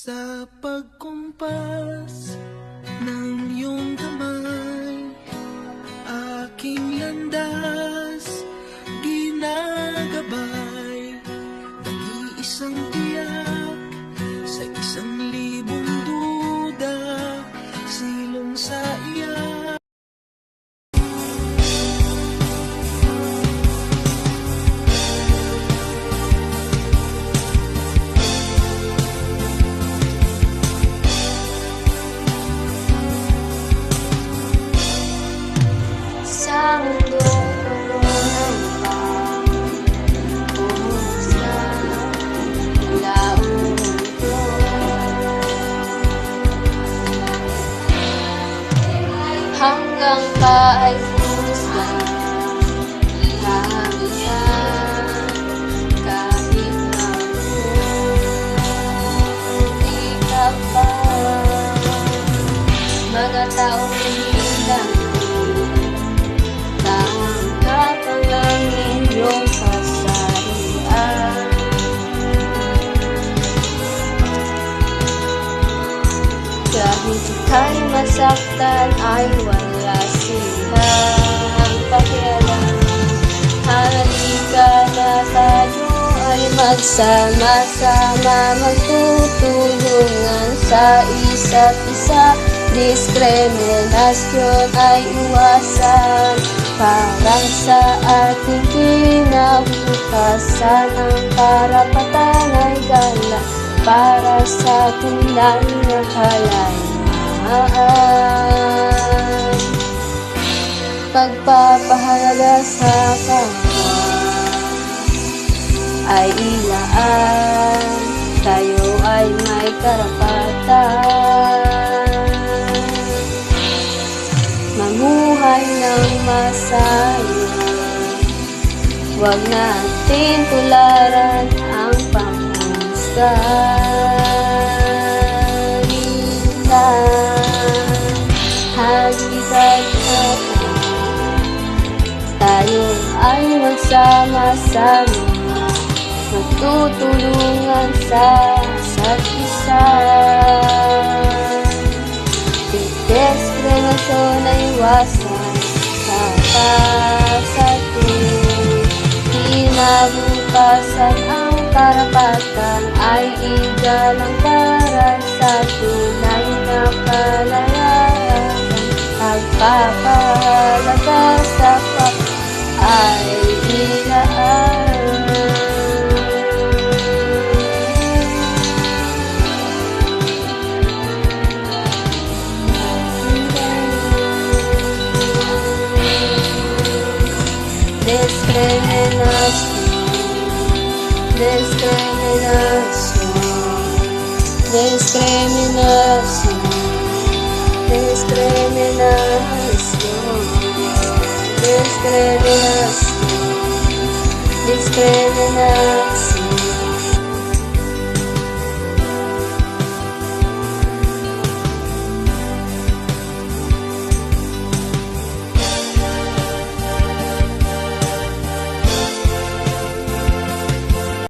Sa pagkumpas ng iyong kamay Aking landas ginagabay Nag-iisang tiyak Hanggang pa ay husga, hamihan, kahit hindi ka pa. Mga taong hilang Tangkap ang inyong kasarian Kahit ika'y masaktan ay wala silang pakialam Halika na tayo ay magsama-sama Magtutulungan sa isa't isa Diskriminasyon ay iwasan. Para sa ating kinabukasan Ang karapatan ay gala Para sa na kalayaan Pagpapahalaga sa kapwa ay ilaan. Tayo ay may karapatan. Mamuhay ng masaya. Huwag natin tularan ang pangusga ay magsama-sama Magtutulungan sa isa't isa Diskriminasyon ay iwasan Sa pasatin Kinabukasan ang karapatan Ay igalang para sa tunay na kalayaan Pagpapahalaga sa pag ay Discriminación, discriminación, discriminación, discriminación, discriminación. given us.